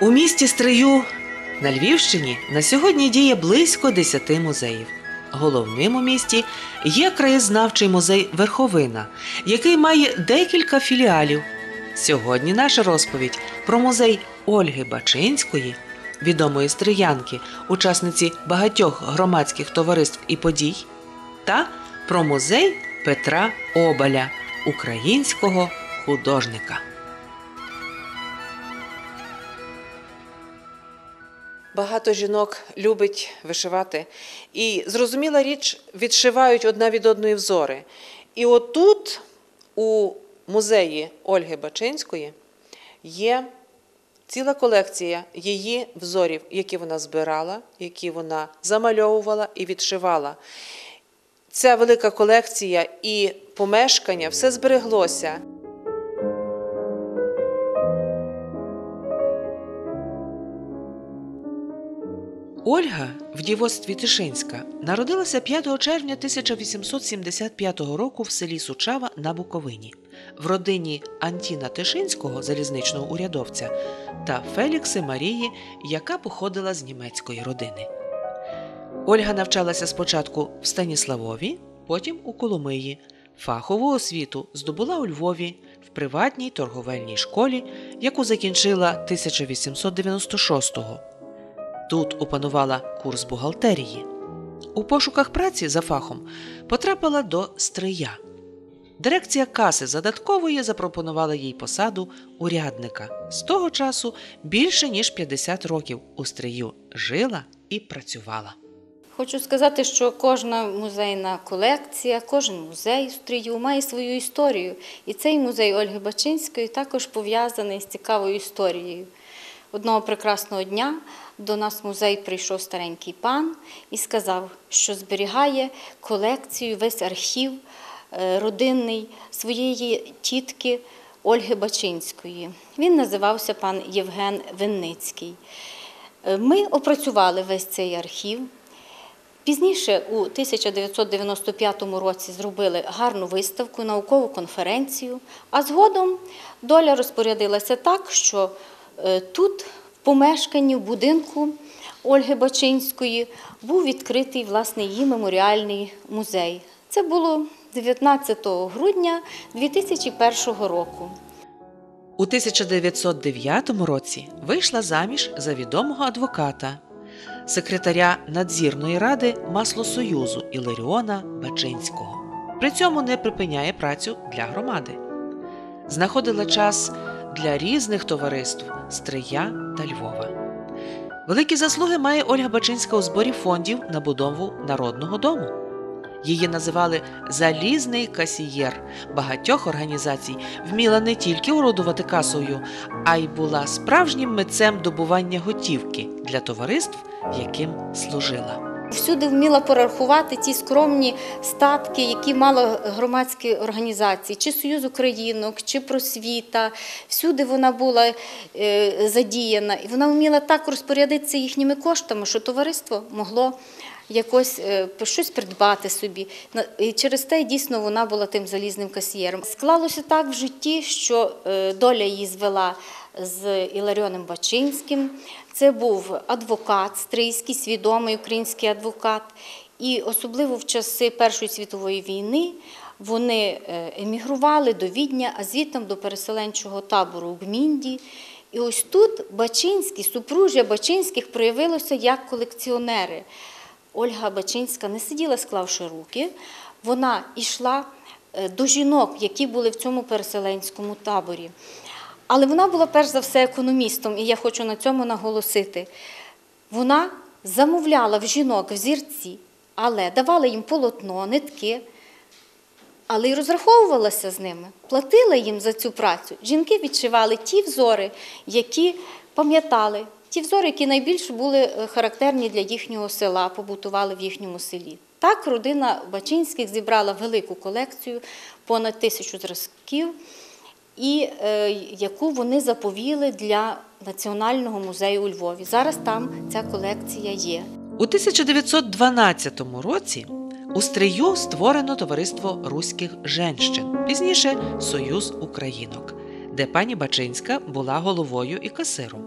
У місті Стрию на Львівщині на сьогодні діє близько 10 музеїв. Головним у місті є краєзнавчий музей Верховина, який має декілька філіалів. Сьогодні наша розповідь про музей Ольги Бачинської, відомої стриянки, учасниці багатьох громадських товариств і подій, та про музей Петра Обаля, українського художника. Багато жінок любить вишивати. І зрозуміла річ, відшивають одна від одної взори. І отут, у музеї Ольги Бачинської, є ціла колекція її взорів, які вона збирала, які вона замальовувала і відшивала. Ця велика колекція і помешкання все збереглося. Ольга в дівоцтві Тишинська народилася 5 червня 1875 року в селі Сучава на Буковині, в родині Антіна Тишинського, залізничного урядовця, та Фелікси Марії, яка походила з німецької родини. Ольга навчалася спочатку в Станіславові, потім у Коломиї. Фахову освіту здобула у Львові в приватній торговельній школі, яку закінчила 1896-го. Тут опанувала курс бухгалтерії. У пошуках праці за фахом потрапила до Стрия. Дирекція каси задаткової запропонувала їй посаду урядника. З того часу більше ніж 50 років у Стрию жила і працювала. Хочу сказати, що кожна музейна колекція, кожен музей в Стрию має свою історію. І цей музей Ольги Бачинської також пов'язаний з цікавою історією. Одного прекрасного дня до нас в музей прийшов старенький пан і сказав, що зберігає колекцію, весь архів е, родинний своєї тітки Ольги Бачинської. Він називався пан Євген Винницький. Е, Ми опрацювали весь цей архів. Пізніше, у 1995 році, зробили гарну виставку, наукову конференцію, а згодом доля розпорядилася так, що е, тут, помешканні, в будинку Ольги Бачинської, був відкритий власне її меморіальний музей. Це було 19 грудня 2001 року. У 1909 році вийшла заміж за відомого адвоката, секретаря надзірної ради Маслосоюзу Іларіона Бачинського. При цьому не припиняє працю для громади. Знаходила час для різних товариств Стрия та Львова. Великі заслуги має Ольга Бачинська у зборі фондів на будову народного дому. Її називали залізний касієр багатьох організацій, вміла не тільки орудувати касою, а й була справжнім митцем добування готівки для товариств, яким служила. Всюди вміла порахувати ті скромні статки, які мали громадські організації, чи Союз Українок, чи просвіта. Всюди вона була е, задіяна, і вона вміла так розпорядитися їхніми коштами, що товариство могло якось е, щось придбати собі. І через те дійсно вона була тим залізним касієром. Склалося так в житті, що е, доля її звела з Іларіоном Бачинським. Це був адвокат, стрийський, свідомий український адвокат. І особливо в часи Першої світової війни вони е, емігрували до Відня, а звідти до переселенчого табору в Гмінді. І ось тут Бачинські, супружжя Бачинських проявилося як колекціонери. Ольга Бачинська не сиділа, склавши руки, вона йшла е, до жінок, які були в цьому переселенському таборі. Але вона була перш за все економістом, і я хочу на цьому наголосити. Вона замовляла в жінок взірці, але давала їм полотно, нитки, але й розраховувалася з ними, платила їм за цю працю. Жінки відшивали ті взори, які пам'ятали, ті взори, які найбільше були е, характерні для їхнього села, побутували в їхньому селі. Так родина Бачинських зібрала велику колекцію, понад тисячу зразків, і е, яку вони заповіли для Національного музею у Львові. Зараз там ця колекція є. У 1912 році у Стрию створено товариство руських женщин, пізніше Союз Українок, де пані Бачинська була головою і касиром.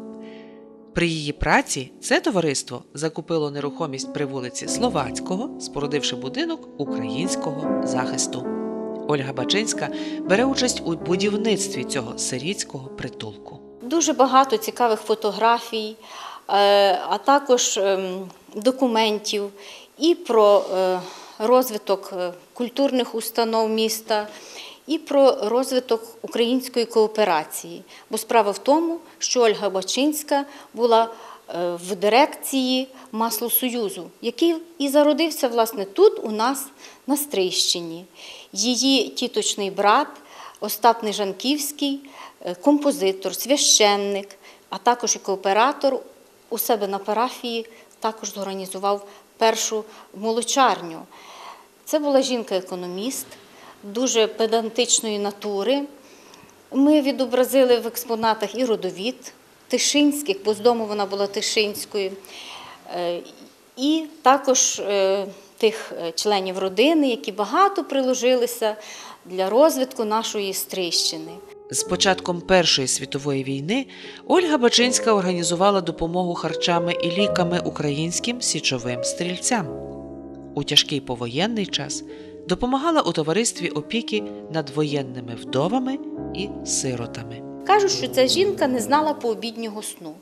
При її праці це товариство закупило нерухомість при вулиці Словацького, спорудивши будинок українського захисту. Ольга Бачинська бере участь у будівництві цього сирітського притулку. Дуже багато цікавих фотографій, е, а також ем, документів і про е, розвиток е, культурних установ міста, і про розвиток української кооперації. Бо справа в тому, що Ольга Бачинська була в дирекції Маслосоюзу, який і зародився власне тут, у нас на Стрийщині. Її тіточний брат Остап Нежанківський, е, композитор, священник, а також і кооператор у себе на парафії також зорганізував першу молочарню. Це була жінка-економіст, дуже педантичної натури. Ми відобразили в експонатах і родовід Тишинських, бо з дому вона була Тишинською, е, і також е, тих е, членів родини, які багато приложилися для розвитку нашої Стрийщини. З початком Першої світової війни Ольга Бачинська організувала допомогу харчами і ліками українським січовим стрільцям. У тяжкий повоєнний час допомагала у товаристві опіки над воєнними вдовами і сиротами. Кажуть, що ця жінка не знала пообіднього сну.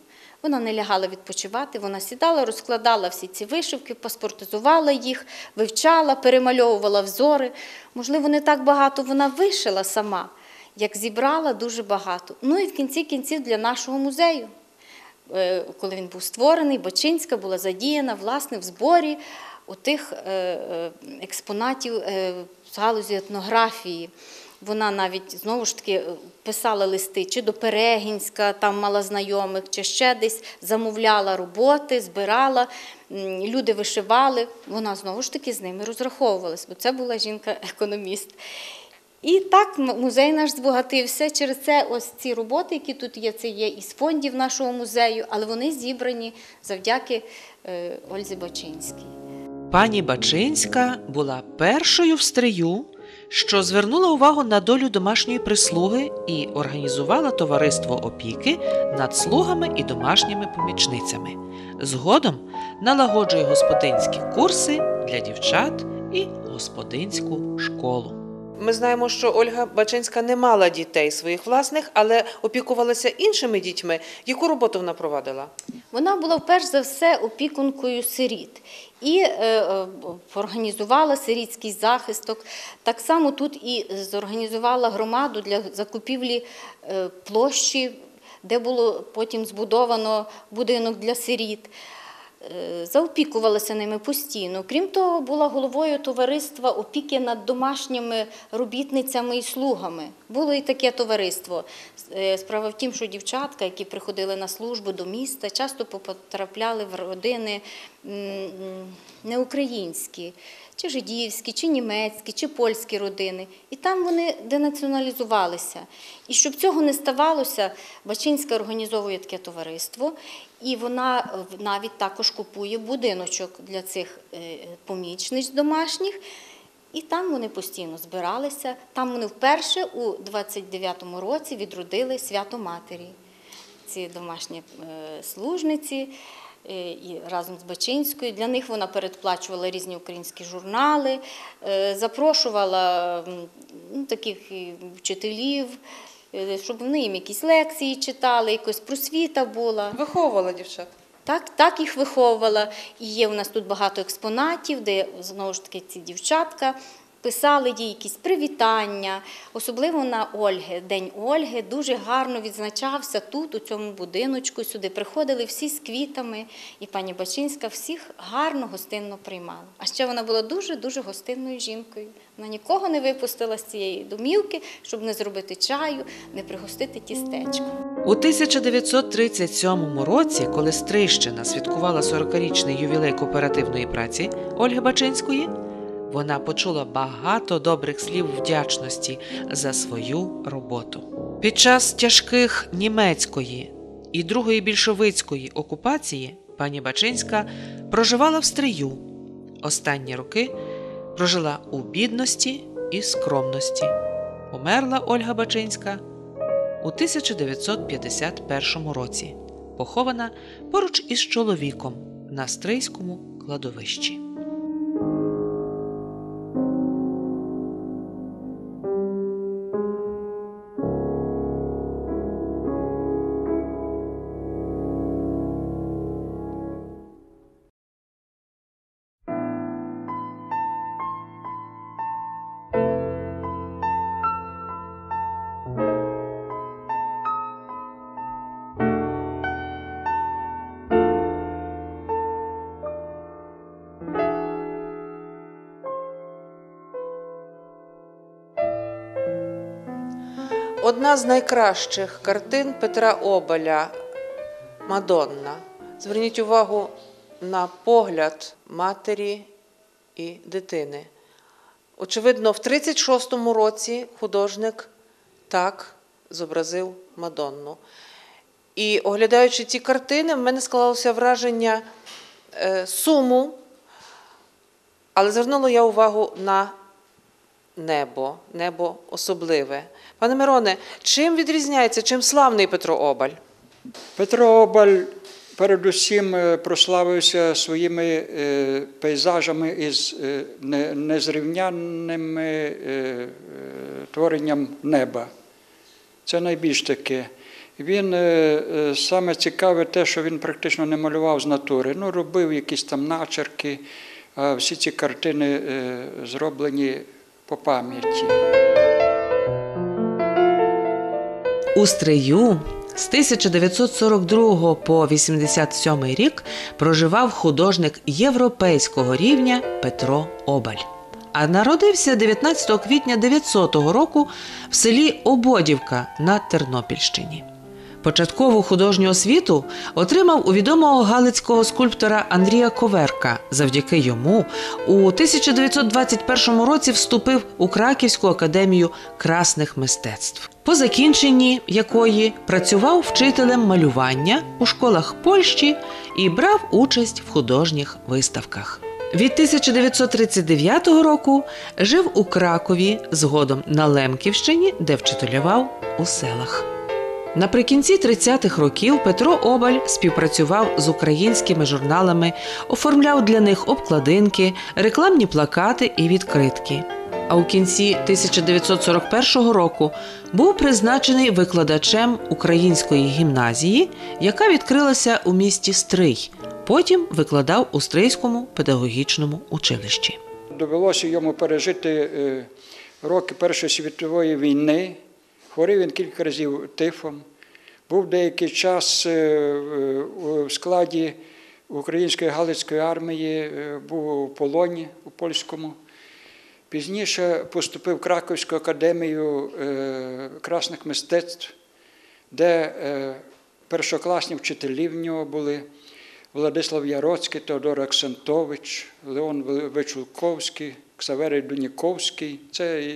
Вона не лягала відпочивати, вона сідала, розкладала всі ці вишивки, паспортизувала їх, вивчала, перемальовувала взори. Можливо, не так багато вона вишила сама, як зібрала дуже багато. Ну і в кінці кінців для нашого музею. Е, Коли він був створений, Бачинська була задіяна власне в зборі отих е, е, експонатів з галузі етнографії. Вона навіть знову ж таки писала листи чи до Перегінська, там мала знайомих, чи ще десь замовляла роботи, збирала, люди вишивали. Вона знову ж таки з ними розраховувалась, бо це була жінка-економіст. І так музей наш збагатився. Через це ось ці роботи, які тут є, це є із фондів нашого музею, але вони зібрані завдяки е, Ользі Бачинській. Пані Бачинська була першою в стрию, що звернула увагу на долю домашньої прислуги і організувала товариство опіки над слугами і домашніми помічницями. Згодом налагоджує господинські курси для дівчат і господинську школу. Ми знаємо, що Ольга Бачинська не мала дітей своїх власних, але опікувалася іншими дітьми. Яку роботу вона провадила? Вона була перш за все опікункою сиріт і е, е, організувала сирітський захисток. Так само тут і зорганізувала громаду для закупівлі е, площі, де було потім збудовано будинок для сиріт. Е, Заопікувалася ними постійно. Крім того, була головою товариства опіки над домашніми робітницями і слугами. Було і таке товариство. Е, Справа в тім, що дівчатка, які приходили на службу до міста, часто потрапляли в родини неукраїнські, чи жидівські, чи німецькі, чи польські родини. І там вони денаціоналізувалися. І щоб цього не ставалося, Бачинська організовує таке товариство, і вона навіть також купує будиночок для цих е, помічниць домашніх. І там вони постійно збиралися. Там вони вперше у 29-му році відродили свято Матері. Ці домашні е, служниці і разом з Бачинською. Для них вона передплачувала різні українські журнали, е, запрошувала ну, таких вчителів, е, щоб вони їм якісь лекції читали, якась просвіта була. Виховувала дівчат. Так, так їх виховувала. І є у нас тут багато експонатів, де знову ж таки ці дівчатка писали їй якісь привітання. Особливо на Ольги, День Ольги дуже гарно відзначався тут, у цьому будиночку. Сюди приходили всі з квітами, і пані Бачинська всіх гарно гостинно приймала. А ще вона була дуже дуже гостинною жінкою. Вона нікого не випустила з цієї домівки, щоб не зробити чаю, не пригостити тістечко. У 1937 році, коли Стрийщина святкувала 40-річний ювілей кооперативної праці Ольги Бачинської, вона почула багато добрих слів вдячності за свою роботу. Під час тяжких німецької і другої більшовицької окупації пані Бачинська проживала в Стрию. Останні роки прожила у бідності і скромності. Померла Ольга Бачинська у 1951 році похована поруч із чоловіком на Стрийському кладовищі. Одна з найкращих картин Петра Обаля Мадонна. Зверніть увагу на погляд матері і дитини. Очевидно, в 36-му році художник так зобразив Мадонну. І оглядаючи ці картини, в мене склалося враження е, суму, але звернула я увагу на небо, небо особливе. Пане Мироне, чим відрізняється, чим славний Петро Обаль? Петро Обаль передусім е, прославився своїми е, пейзажами із е, незрівнянним е, творенням неба. Це найбільш таке. Він саме цікаве те, що він практично не малював з натури. Ну, робив якісь там начерки, а всі ці картини зроблені по пам'яті. У Стрию з 1942 по 87 рік проживав художник європейського рівня Петро Обаль. А народився 19 квітня 900 року в селі Ободівка на Тернопільщині. Початкову художню освіту отримав у відомого галицького скульптора Андрія Коверка. Завдяки йому у 1921 році вступив у Краківську академію красних мистецтв, по закінченні якої працював вчителем малювання у школах Польщі і брав участь в художніх виставках. Від 1939 року жив у Кракові, згодом на Лемківщині, де вчителював у селах. Наприкінці 30-х років Петро Обаль співпрацював з українськими журналами, оформляв для них обкладинки, рекламні плакати і відкритки. А у кінці 1941 року був призначений викладачем української гімназії, яка відкрилася у місті Стрий. Потім викладав у Стрийському педагогічному училищі. Довелося йому пережити е, роки Першої світової війни. Хворів він кілька разів тифом. Був деякий час е, е, у складі Української Галицької армії, е, був у полоні у польському. Пізніше поступив в Краковську академію красних мистецтв, де першокласні вчителі в нього були. Владислав Яроцький, Теодор Аксентович, Леон Вичулковський, Ксаверій Дуніковський це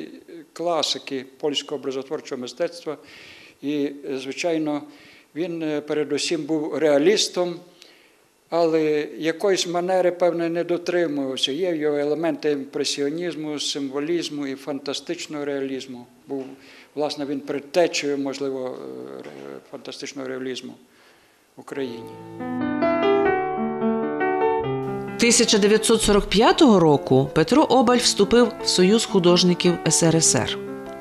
класики польського образотворчого мистецтва. І, звичайно, він е, передусім був реалістом, але якоїсь манери, певне, не дотримувався. Є його елементи імпресіонізму, символізму і фантастичного реалізму. Був, власне, він предтечею, можливо, е, фантастичного реалізму в Україні. 1945 року Петро Обаль вступив в Союз художників СРСР.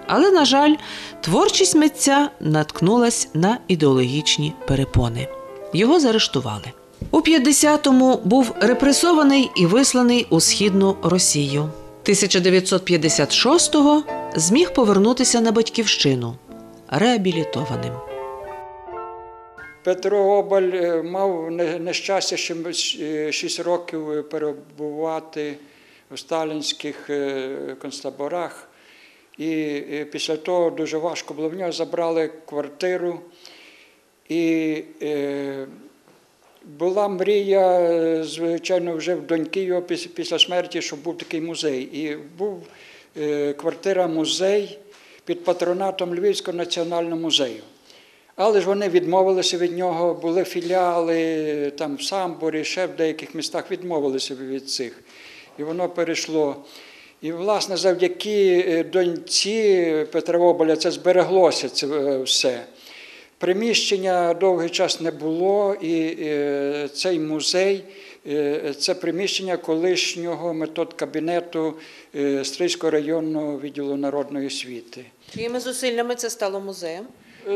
Але, на жаль, творчість митця наткнулась на ідеологічні перепони. Його заарештували. У 50-му був репресований і висланий у східну Росію. 1956-го зміг повернутися на батьківщину реабілітованим. Петро Обаль е, мав нещастя ще 6 років е, перебувати в сталінських е, концтаборах. І після того дуже важко було. В нього забрали квартиру. І була мрія, звичайно, вже в доньки його після смерті, щоб був такий музей. І був квартира-музей під патронатом Львівського національного музею. Але ж вони відмовилися від нього, були філіали там в Самборі, ще в деяких містах відмовилися від цих. І воно перейшло. І, власне, завдяки е, доньці Петра Оболя це збереглося це е, все. Приміщення довгий час не було, і е, цей музей це приміщення колишнього метод кабінету Стрийського районного відділу народної освіти. Чиїми зусиллями це стало музеєм?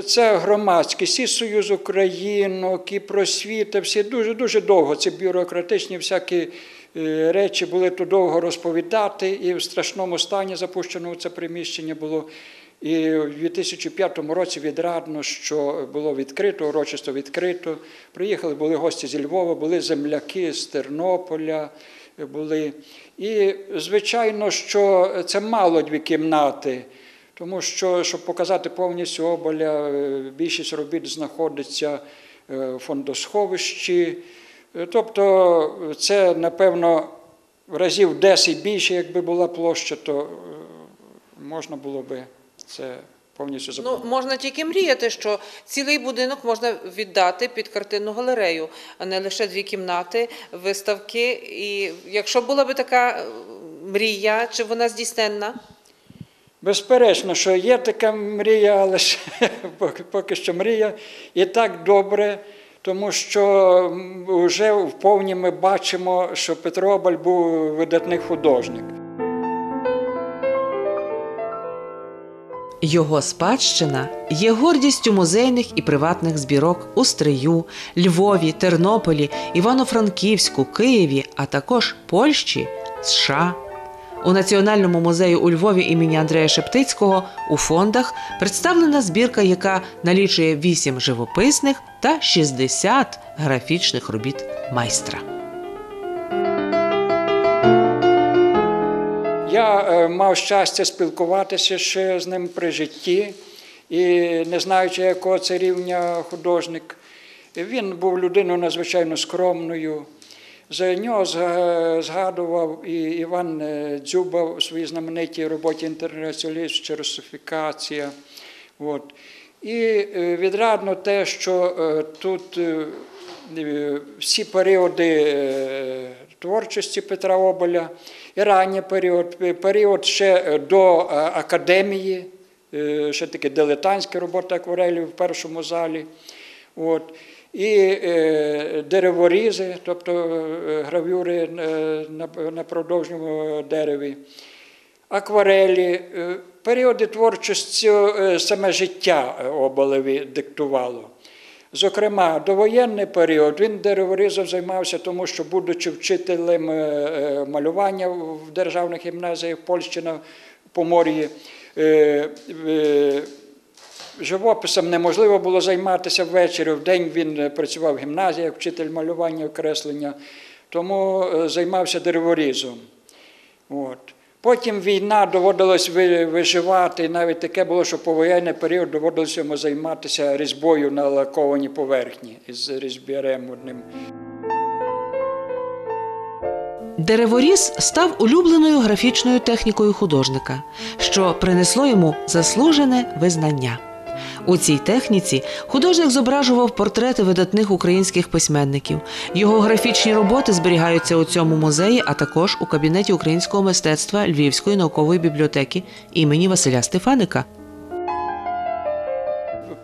Це громадськість, і Союз Українок, і просвіта, всі дуже дуже довго. Ці бюрократичні всякі е, речі були тут довго розповідати, і в страшному стані запущено це приміщення було. І в 2005 році відрадно, що було відкрито, урочисто відкрито. Приїхали, були гості зі Львова, були земляки з Тернополя. Були. І, звичайно, що це мало дві кімнати. Тому що, щоб показати повністю оболя, е, більшість робіт знаходиться е, в фондосховищі. Е, Тобто це, напевно, разів 10 більше, якби була площа, то можна було би це повністю Ну, можна тільки мріяти, що цілий будинок можна віддати під картинну галерею, а не лише дві кімнати, виставки. І якщо була би така мрія, чи вона здійсненна? Безперечно, що є така мрія, але ж поки, що мрія. І так добре, тому що вже вповні ми бачимо, що Петро Обаль був видатний художник. Його спадщина є гордістю музейних і приватних збірок у Стрию, Львові, Тернополі, Івано-Франківську, Києві, а також Польщі, США. У Національному музеї у Львові імені Андрея Шептицького у фондах представлена збірка, яка налічує 8 живописних та 60 графічних робіт майстра. Я е, мав щастя спілкуватися ще з ним при житті, і не знаючи, якого це рівня художник. Він був людиною надзвичайно скромною. За нього згадував і Іван е, Дзюба у своїй знаменитій роботі «Інтернаціоналіст чи русифікація. От. І е, відрадно те, що е, тут всі періоди творчості Петра Оболя, і ранній період, період ще до академії, ще такі дилетантські роботи акварелі в першому залі. От. І е, дереворізи, тобто е, гравюри на, продовжньому дереві акварелі, е, періоди творчості саме життя Оболеві диктувало. Зокрема, довоєнний період він дереворізом займався, тому що, будучи вчителем малювання в державних гімназіях Польщі на Помор'ї, живописом неможливо було займатися ввечері. В день він е, працював в гімназії як вчитель малювання, окреслення, тому е, займався дереворізом. От. Потім війна доводилось виживати, і навіть таке було, що повоєнний період доводилося йому займатися різьбою на лакованій поверхні із різьбярем одним. Дереворіз став улюбленою графічною технікою художника, що принесло йому заслужене визнання. У цій техніці художник зображував портрети видатних українських письменників. Його графічні роботи зберігаються у цьому музеї, а також у кабінеті українського мистецтва Львівської наукової бібліотеки імені Василя Стефаника.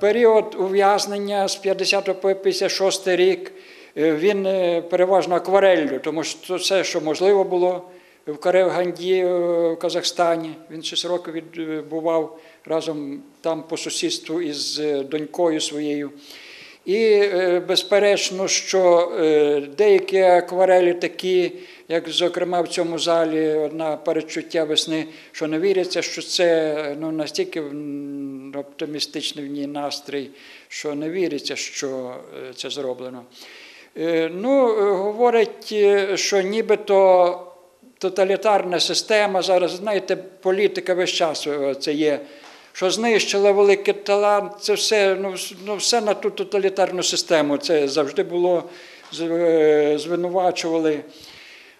Період ув'язнення з 50 по 56 рік е, він е, переважно аквареллю, тому що все, що можливо було в Каревганді е, в Казахстані. Він 6 років відбував разом там по сусідству із е, донькою своєю. І е, безперечно, що е, деякі акварелі такі, як зокрема в цьому залі одна передчуття весни, що не віриться, що це ну, настільки оптимістичний в ній настрій, що не віриться, що це зроблено. Ну, говорить, е, що нібито тоталітарна система, зараз, знаєте, політика весь час це є, що знищила великий талант, це все, ну, ну, все на ту тоталітарну систему. Це завжди було, е, звинувачували.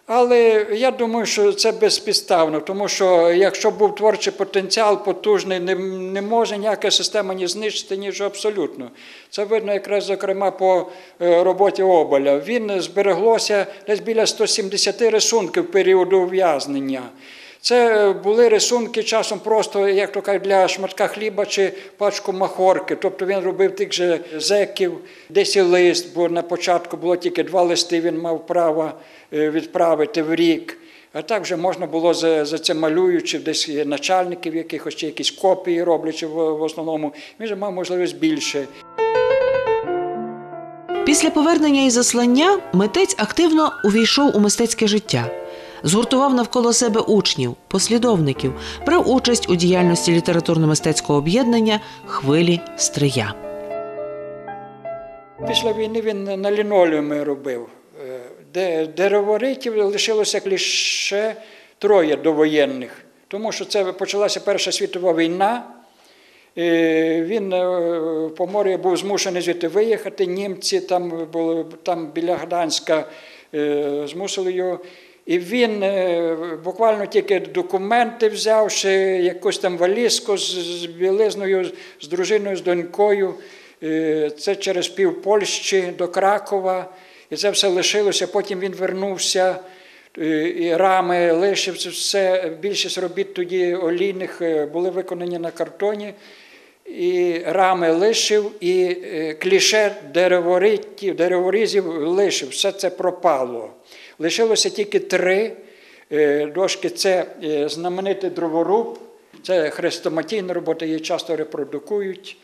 Але я думаю, що це безпідставно, тому що якщо був творчий потенціал потужний, не, не може ніяка система ні знищити, ні що абсолютно. Це видно якраз, зокрема, по е, роботі Оболя. Він збереглося десь біля 170 рисунків періоду ув'язнення. Це були рисунки часом просто, як то кажуть, для шматка хліба чи пачку махорки. Тобто він робив тих же зеків, десь і лист, бо на початку було тільки два листи, він мав право е, відправити в рік. А так вже можна було за, за це малюючи, десь начальників якихось, чи якісь копії роблячи в, в основному. Він же мав можливість більше. Після повернення із заслання митець активно увійшов у мистецьке життя. Згуртував навколо себе учнів, послідовників, брав участь у діяльності літературно-мистецького об'єднання Хвилі Стрия. Після війни він на лінолеумі робив. Е, Де дереворитів лишилося лише троє довоєнних, тому що це почалася Перша світова війна. Е, Він е, в Помор'ї був змушений звідти виїхати. Німці там були там біля Гданська змусили його. І він е, буквально тільки документи взявши, якусь там валізку з, білизною, з дружиною, з донькою. Е, Це через пів Польщі до Кракова. І це все лишилося. Потім він вернувся. е, І рами лишив все. Більшість робіт тоді олійних були виконані на картоні. І рами лишив, і кліше дереворізів лишив. Все це пропало. Лишилося тільки три е, дошки. Це е, знаменитий дроворуб, це хрестоматійна робота, її часто репродукують.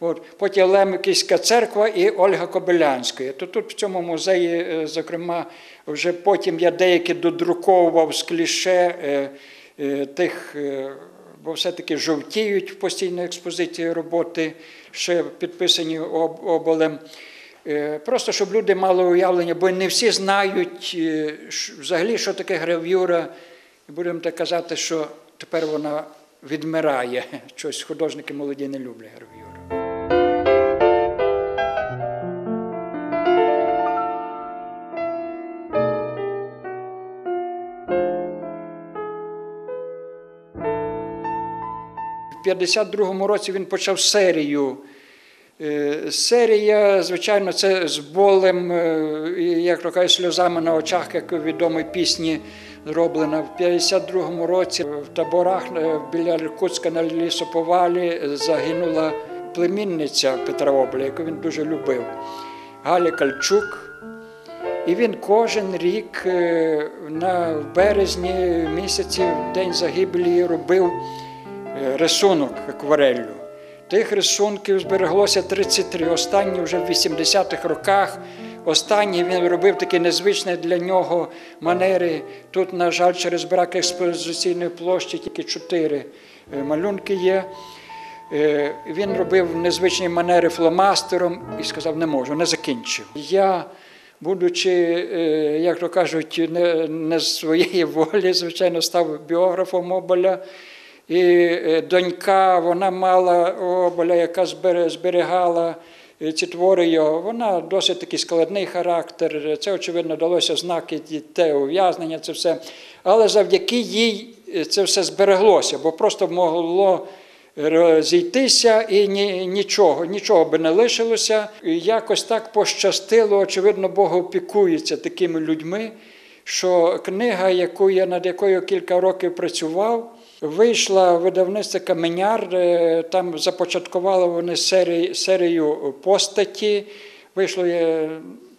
От. Потім Лемківська церква і Ольга Кобилянська. То тут в цьому музеї, е, зокрема, вже потім я деякі додруковував з кліше тих. Бо все-таки жовтіють в постійній експозиції роботи, ще підписані об- оболем. Е, Просто щоб люди мали уявлення, бо не всі знають е, взагалі, що таке гравюра. І будемо так казати, що тепер вона відмирає. Щось художники молоді не люблять гравюру. В 52-му році він почав серію. Е, Серія, звичайно, це з болем, е, як то кажуть, сльозами на очах, як у відомій пісні зроблена. В 52-му році в таборах е, біля Іркутська на лісоповалі загинула племінниця Петра Обля, яку він дуже любив, Галя Кальчук. І він кожен рік на березні місяці, в день загибелі, робив рисунок аквареллю. Тих рисунків збереглося 33. Останні вже в 80-х роках. Останній він робив такі незвичні для нього манери. Тут, на жаль, через брак експозиційної площі тільки чотири е, малюнки є. Е, Він робив незвичні манери фломастером і сказав, не можу, не закінчив. Я, будучи, е, як то кажуть, не, не з своєї волі, звичайно, став біографом Оболя. І е, донька, вона мала Оболя, яка зберігала е, ці твори його. Вона досить такий складний характер. Це, очевидно, далося знаки те ув'язнення, це все. Але завдяки їй е, це все збереглося, бо просто могло розійтися і ні, нічого, нічого би не лишилося. І якось так пощастило, очевидно, Бог опікується такими людьми, що книга, яку я над якою кілька років працював, вийшла видавництво Каменяр. е, Там започаткували вони серію, серію постаті. Вийшло, е,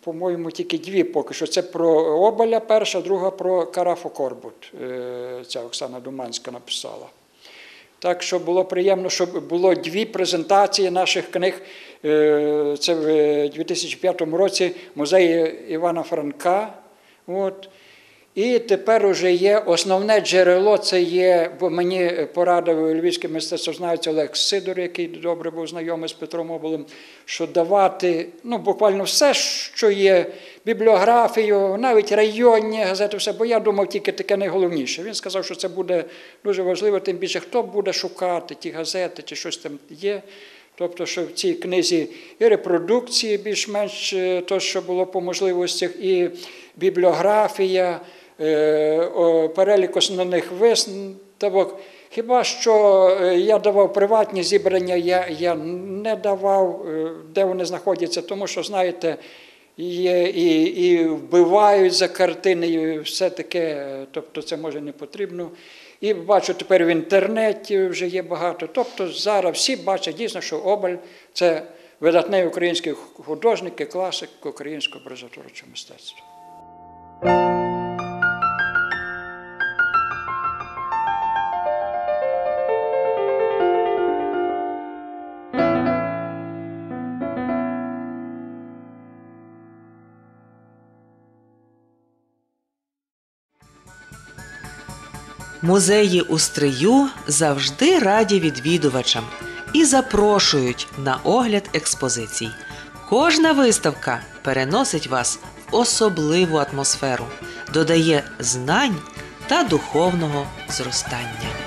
по-моєму, тільки дві поки що. Це про Оболя перша, друга про Карафу Корбут. е, Ця Оксана Думанська написала. Так що було приємно, щоб було дві презентації наших книг. Це в 2005 році в музеї Івана Франка. От. І тепер уже є основне джерело, це є, бо мені порадив львівський мистецтвознавець Олег Сидор, який добре був знайомий з Петром Оболем, що давати ну, буквально все, що є, бібліографію, навіть районні газети, все, бо я думав тільки таке найголовніше. Він сказав, що це буде дуже важливо, тим більше хто буде шукати ті газети чи щось там є. Тобто, що в цій книзі і репродукції більш-менш е, то, що було по можливостях, і бібліографія, перелік основних виставок. Хіба що е, я давав приватні зібрання, я, я не давав, е, де вони знаходяться, тому що, знаєте, є і, і вбивають за картини, і все таке, е, тобто це може не потрібно. І бачу, тепер в інтернеті вже є багато. Тобто зараз всі бачать дійсно, що Обаль це видатний український художник і класик українського образотворчого мистецтва. Музеї у Стрию завжди раді відвідувачам і запрошують на огляд експозицій. Кожна виставка переносить вас в особливу атмосферу, додає знань та духовного зростання.